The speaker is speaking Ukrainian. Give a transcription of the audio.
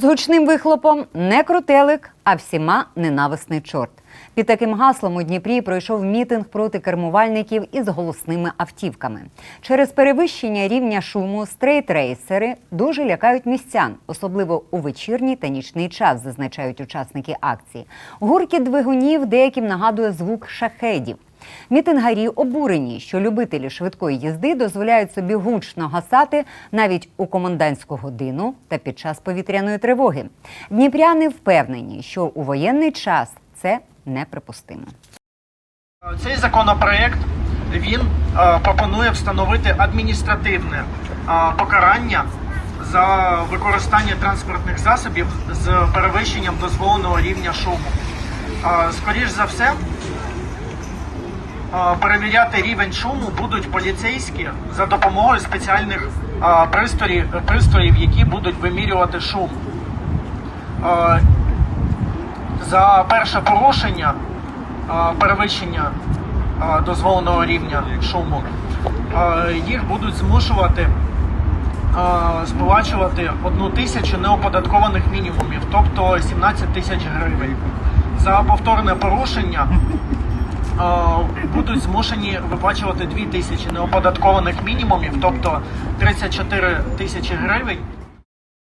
З гучним вихлопом не крутелик, а всіма ненависний чорт. Під таким гаслом у Дніпрі пройшов мітинг проти кермувальників із голосними автівками. Через перевищення рівня шуму стрейтрейсери дуже лякають містян, особливо у вечірній та нічний час, зазначають учасники акції. Гуркіт двигунів деяким нагадує звук шахедів. Мітингарі обурені, що любителі швидкої їзди дозволяють собі гучно гасати навіть у комендантську годину та під час повітряної тривоги. Дніпряни впевнені, що у воєнний час це неприпустимо. Цей законопроект він е, пропонує встановити адміністративне е, покарання за використання транспортних засобів з перевищенням дозволеного рівня шуму. Е, Скоріш за все, перевіряти рівень шуму будуть поліцейські за допомогою спеціальних е, пристроїв, пристроїв які будуть вимірювати шум. Е, За перше порушення е, перевищення е, дозволеного рівня шуму, е, їх будуть змушувати е, сплачувати одну тисячу неоподаткованих мінімумів, тобто 17 тисяч гривень. За повторне порушення е, будуть змушені виплачувати 2 тисячі неоподаткованих мінімумів, тобто 34 тисячі гривень.